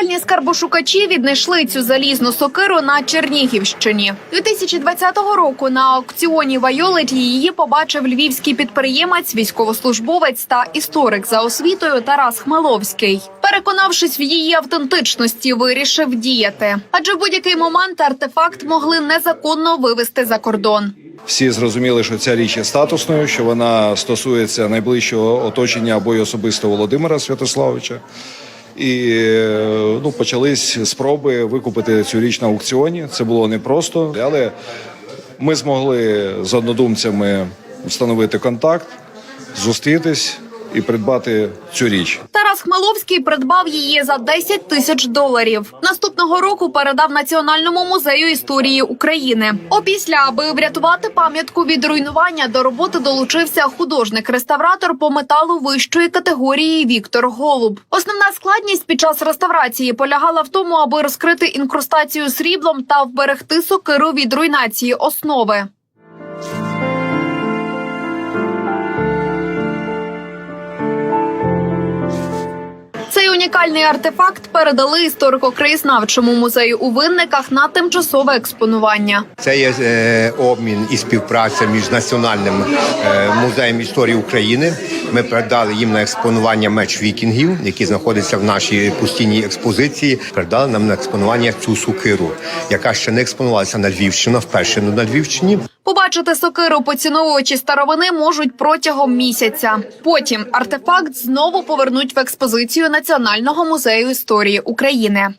Унікальні скарбошукачі віднайшли цю залізну сокиру на Чернігівщині. 2020 року на аукціоні Вайолеті її побачив львівський підприємець, військовослужбовець та історик за освітою Тарас Хмеловський. Переконавшись в її автентичності, вирішив діяти. Адже в будь-який момент артефакт могли незаконно вивезти за кордон. Всі зрозуміли, що ця річ є статусною, що вона стосується найближчого оточення або й особисто Володимира Святославовича. І е, ну, почались спроби викупити цю річ на аукціоні. Це було непросто, але ми змогли з однодумцями встановити контакт, зустрітись і придбати цю річ. Тарас Хмеловський придбав її за 10 тисяч доларів. Наступного року передав Національному музею історії України. Опісля, аби врятувати пам'ятку від руйнування, до роботи долучився художник-реставратор по металу вищої категорії Віктор Голуб. Основна складність під час реставрації полягала в тому, аби розкрити інкрустацію сріблом та вберегти сокиру від руйнації основи. Цей унікальний артефакт передали історико-краєзнавчому музею у винниках на тимчасове експонування. Це є е, обмін і співпраця між національним е, музеєм історії України. Ми передали їм на експонування меч вікінгів, який знаходиться в нашій постійній експозиції. Передали нам на експонування цю сукиру, яка ще не експонувалася на Львівщині, вперше на Львівщині. Побачити сокиру поціновувачі старовини можуть протягом місяця. Потім артефакт знову повернуть в експозицію Національного музею історії України.